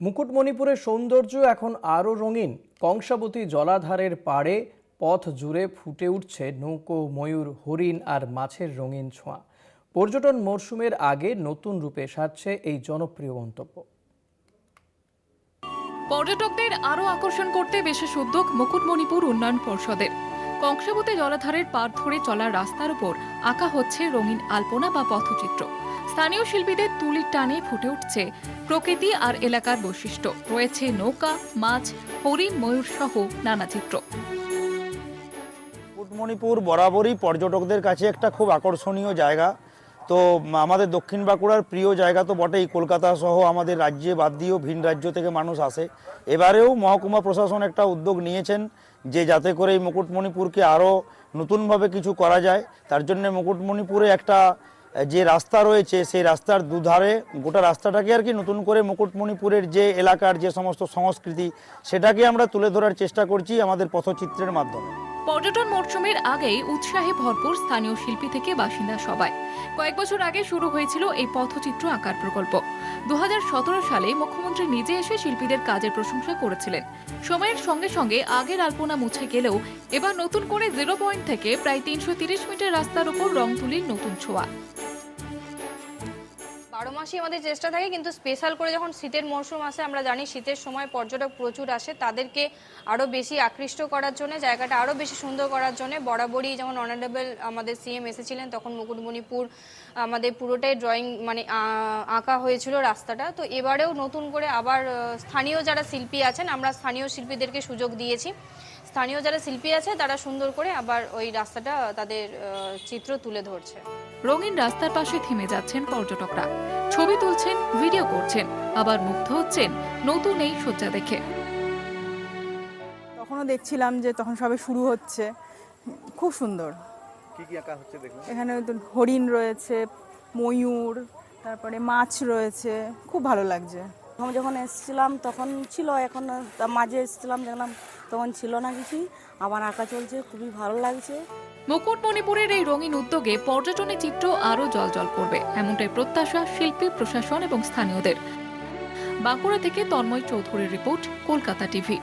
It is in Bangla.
মুকুটমণিপুরের সৌন্দর্য এখন আরও রঙিন। কংসাবতী জলাধারের পাড়ে পথ জুড়ে ফুটে উঠছে নৌকো, ময়ূর, হরিণ আর মাছের রঙিন ছোঁয়া। পর্যটন মরশুমের আগে নতুন রূপে সাজছে এই জনপ্রিয় গন্তব্য। পর্যটকদের আরও আকর্ষণ করতে বিশেষ উদ্যোগ মুকুটমণিপুর উন্নয়ন পর্ষদের। কংসাবতী জলাধারের পার ধরে চলার রাস্তার উপর আঁকা হচ্ছে রঙিন আলপনা বা পথচিত্র। স্থানীয় শিল্পীদের তুলির টানে ফুটে উঠছে প্রকৃতি আর এলাকার বৈশিষ্ট্য। রয়েছে নৌকা, মাছ, হরিণ, ময়ূর সহ নানা চিত্র। মুকুটমণিপুর বরাবরই পর্যটকদের কাছে একটা খুব আকর্ষণীয় জায়গা। তো, আমাদের দক্ষিণ বাঁকুড়ার প্রিয় জায়গা তো বটেই। কলকাতা সহ আমাদের রাজ্যে বাদ দিয়েও ভিন রাজ্য থেকে মানুষ আসে। এবারেও মহকুমা প্রশাসন একটা উদ্যোগ নিয়েছেন। যে যাতে করে এই মুকুটমণিপুরকে আরও নতুনভাবে কিছু করা যায়, তার জন্য মুকুটমণিপুরে একটা, যে রাস্তা রয়েছে, সেই রাস্তার দুধারে গোটা রাস্তাটাকে আর কি নতুন করে মুকুটমণিপুরের যে এলাকার যে সমস্ত সংস্কৃতি, সেটাকে আমরা তুলে ধরার চেষ্টা করছি আমাদের পথচিত্রের মাধ্যমে। পর্যটন মরশুমের আগেই উৎসাহে ভরপুর স্থানীয় শিল্পী থেকে বাসিন্দা সবাই। কয়েক বছর আগে শুরু হয়েছিল এই পথচিত্র আঁকার প্রকল্প। দু হাজার সতেরো সালে মুখ্যমন্ত্রী নিজে এসে শিল্পীদের কাজের প্রশংসা করেছিলেন। সময়ের সঙ্গে সঙ্গে আগের আলপনা মুছে গেলেও এবার নতুন করে জিরো পয়েন্ট থেকে প্রায় তিনশো মিটার রাস্তার উপর রং তুলির নতুন ছোঁয়া। বারো মাসই আমাদের চেষ্টা থাকে, কিন্তু স্পেশাল করে যখন শীতের মরশুম আসে, আমরা জানি শীতের সময় পর্যটক প্রচুর আসে, তাদেরকে আরও বেশি আকৃষ্ট করার জন্য, জায়গাটা আরও বেশি সুন্দর করার জন্য বরাবরই যেমন অনারেবল আমাদের সিএম এসেছিলেন, তখন মুকুটমণিপুর আমাদের পুরোটাই ড্রয়িং মানে আঁকা হয়েছিল রাস্তাটা। তো এবারেও নতুন করে আবার স্থানীয় যারা শিল্পী আছেন, আমরা স্থানীয় শিল্পীদেরকে সুযোগ দিয়েছি। স্থানীয় যারা শিল্পী আছে, তারা সুন্দর করে আবার ওই রাস্তাটা তাদের চিত্র তুলে ধরছে। রঙিন রাস্তার পাশে থেমে যাচ্ছেন পর্যটকরা। ছবি তুলছেন ভিডিও করছেন আবার মুগ্ধ হচ্ছেন নতুন এই সজ্জা দেখে। তখনও দেখছিলাম যে তখন সবে শুরু হচ্ছে। খুব সুন্দর। কি কি আঁকা হচ্ছে দেখলাম? এখানে হরিণ রয়েছে ময়ূর তারপরে মাছ রয়েছে খুব ভালো লাগছে। প্রথম যখন এসেছিলাম তখন ছিল এখন তার মাঝে এসেছিলাম দেখলাম তখন ছিল না কিছুই আবার আঁকা চলছে খুবই ভালো লাগছে। মুকুটমণিপুরের এই রঙিন উদ্যোগে পর্যটনের চিত্র আরও জলজল করবে, এমনটাই প্রত্যাশা শিল্পী, প্রশাসন এবং স্থানীয়দের। বাঁকুড়া থেকে তন্ময় চৌধুরীর রিপোর্ট, কলকাতা টিভি।